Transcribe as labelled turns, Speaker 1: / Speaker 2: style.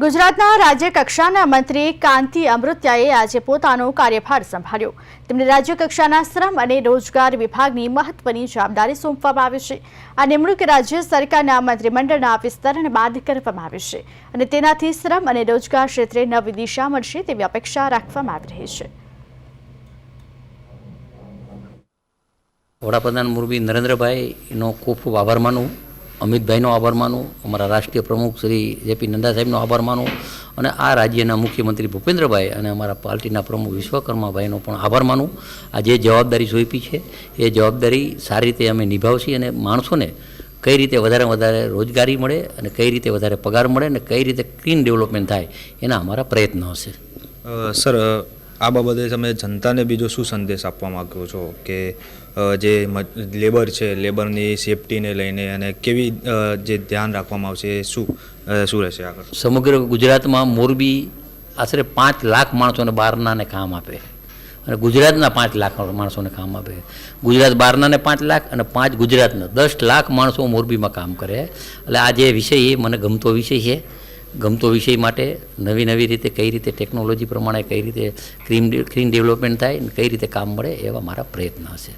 Speaker 1: ગુજરાતના રાજ્ય કક્ષાના મંત્રી કાંતિ અમૃત્યાએ આજે પોતાનો કાર્યભાર સંભાળ્યો. તેમને રાજ્ય કક્ષાના શ્રમ અને રોજગાર વિભાગની મહત્વની જવાબદારી સોંપવામાં આવી છે આ નિમણૂક રાજ્ય સરકારના મંત્રીમંડળના વિસ્તરણ બાદ કરવામાં આવી છે અને તેનાથી શ્રમ અને રોજગાર ક્ષેત્રે નવી દિશા મળશે તેવી અપેક્ષા રાખવામાં આવી રહી છે.
Speaker 2: વડાપ્રધાન મુરબી નરેન્દ્રભાઈનો ખૂબ આભાર માનું. અમિતભાઈનો આભાર માનું, અમારા રાષ્ટ્રીય પ્રમુખ શ્રી જેપી નડ્ડા સાહેબનો આભાર માનું, અને આ રાજ્યના મુખ્યમંત્રી ભૂપેન્દ્રભાઈ અને અમારા પાર્ટીના પ્રમુખ વિશ્વકર્માભાઈનો પણ આભાર માનું. આ જે જવાબદારી સોંપી છે. એ જવાબદારી સારી રીતે અમે નિભાવશી અને માણસોને કઈ રીતે વધારે વધારે રોજગારી મળે અને કઈ રીતે વધારે પગાર મળે અને કઈ રીતે ક્લીન ડેવલપમેન્ટ થાય એના અમારા પ્રયત્નો હશે.
Speaker 3: સર આ બાબતે તમે જનતાને બીજો શું સંદેશ આપવા માગો છો? કે જે લેબર છે, લેબરની સેફટીને લઈને અને કેવી જે ધ્યાન રાખવામાં આવશે એ શું શું રહેશે આગળ?
Speaker 2: સમગ્ર ગુજરાતમાં મોરબી આશરે પાંચ લાખ માણસોને બહારનાને કામ આપે. અને ગુજરાતના પાંચ લાખ માણસોને કામ આપે. ગુજરાત બહારનાને પાંચ લાખ અને પાંચ ગુજરાતના દસ લાખ માણસો મોરબીમાં કામ કરે. એટલે આ જે વિષય એ મને ગમતો વિષય છે. ગમતો વિષય માટે નવી નવી રીતે કઈ રીતે ટેકનોલોજી પ્રમાણે કઈ રીતે ક્રીમ ક્રીમ ડેવલપમેન્ટ થાય કઈ રીતે કામ મળે એવા મારા પ્રયત્ન હશે.